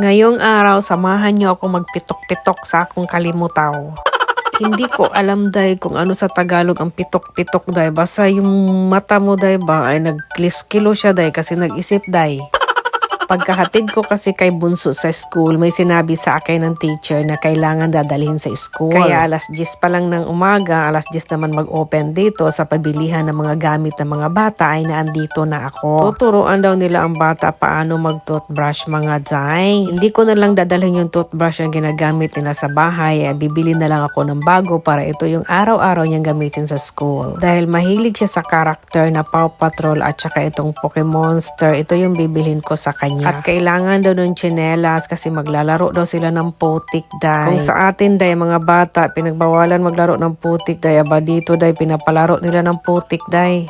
Ngayong araw, samahan niyo ako magpitok-pitok sa akong kalimutaw. Hindi ko alam day kung ano sa Tagalog ang pitok-pitok day. Basta yung mata mo day ba ay nagkilo siya day kasi nag-isip day. Pagkahatid ko kasi kay Bunso sa school, may sinabi sa akin ng teacher na kailangan dadalhin sa school. Kaya alas 10 pa lang ng umaga, alas 10 naman mag-open dito sa pabilihan ng mga gamit ng mga bata ay naandito na ako. Tuturuan daw nila ang bata paano mag-toothbrush mga day. Hindi ko na lang dadalhin yung toothbrush na ginagamit nila sa bahay. Eh, bibili na lang ako ng bago para ito yung araw-araw niyang gamitin sa school. Dahil mahilig siya sa karakter na Paw Patrol at saka itong Pokemonster, ito yung bibilhin ko sa kanya. At kailangan daw ng tsinelas kasi maglalaro daw sila ng putik day. Kung sa atin day mga bata, pinagbawalan maglaro ng putik day, aba dito day pinapalaro nila ng putik day.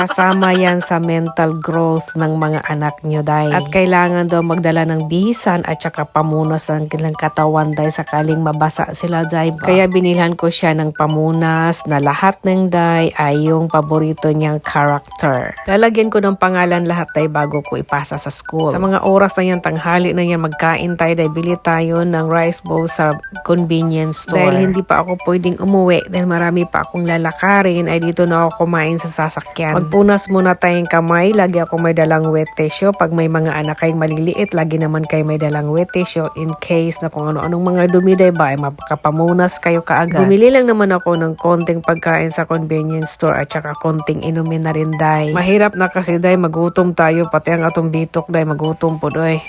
Kasama yan sa mental growth ng mga anak nyo, day. At kailangan daw magdala ng bihisan at saka pamunas ng kanilang katawan, day, sakaling mabasa sila, day. Kaya binilhan ko siya ng pamunas na lahat ng day ay yung paborito niyang character. Lalagyan ko ng pangalan lahat, day, bago ko ipasa sa school. Sa mga oras na yan, tanghali na yan, magkain tayo, day, bili tayo ng rice bowl sa convenience store. Dahil hindi pa ako pwedeng umuwi, dahil marami pa akong lalakarin, ay dito na ako kumain sa sasakyan. Magpunas muna tayong kamay, lagi ako may dalang wet tissue. Pag may mga anak kayong maliliit, lagi naman kayo may dalang wet tissue in case na kung ano-anong mga dumi ba, ay makapamunas kayo kaagad. Bumili lang naman ako ng konting pagkain sa convenience store at saka konting inumin na rin, day. Mahirap na kasi, day, magutom tayo, pati ang atong bitok, day, magutom po, day.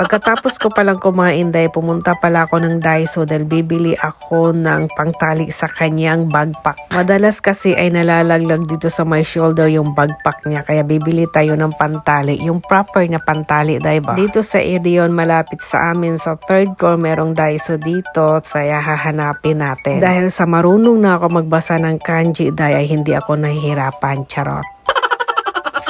Pagkatapos ko palang kumain dahil pumunta pala ako ng Daiso dahil bibili ako ng pangtali sa kanyang bagpack. Madalas kasi ay nalalaglag dito sa my shoulder yung bagpack niya kaya bibili tayo ng pantali. Yung proper na pantali, diba? Dito sa Irion malapit sa amin sa third floor merong Daiso dito kaya hahanapin natin. Dahil sa marunong na ako magbasa ng kanji dahil hindi ako nahihirapan. Charot.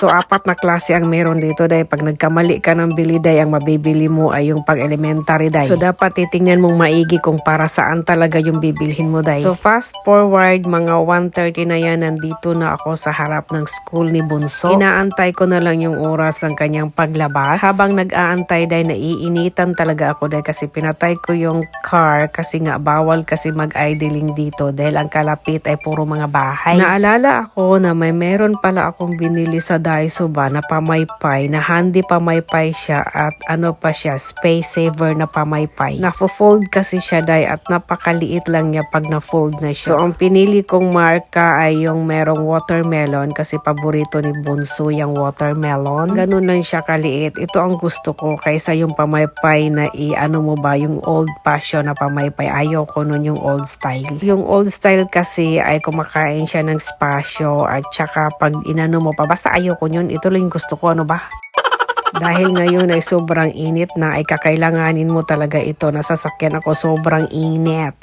So, apat na klase ang meron dito dahil pag nagkamali ka ng bili day, ang mabibili mo ay yung pag-elementary day. So, dapat titingnan mong maigi kung para saan talaga yung bibilhin mo day. So, fast forward, mga 1.30 na yan, nandito na ako sa harap ng school ni Bunso. Inaantay ko na lang yung oras ng kanyang paglabas. Habang nag-aantay day, naiinitan talaga ako dahil kasi pinatay ko yung car kasi nga bawal kasi mag-idling dito dahil ang kalapit ay puro mga bahay. Naalala ako na may meron pala akong binili sa Daiso ba na pamaypay, na handy pamaypay siya at ano pa siya, space saver na pamaypay. Nafo-fold kasi siya day at napakaliit lang niya pag na-fold na siya. So ang pinili kong marka ay yung merong watermelon kasi paborito ni Bunso yung watermelon. Ganun lang siya kaliit. Ito ang gusto ko kaysa yung pamaypay na i-ano mo ba yung old fashion na pamaypay. Ayaw ko nun yung old style. Yung old style kasi ay kumakain siya ng spasyo at saka pag inano mo pa, basta ayaw ko yun. Ito lang yung gusto ko, ano ba? Dahil ngayon ay sobrang init na ay kakailanganin mo talaga ito. Nasasakyan ako sobrang init.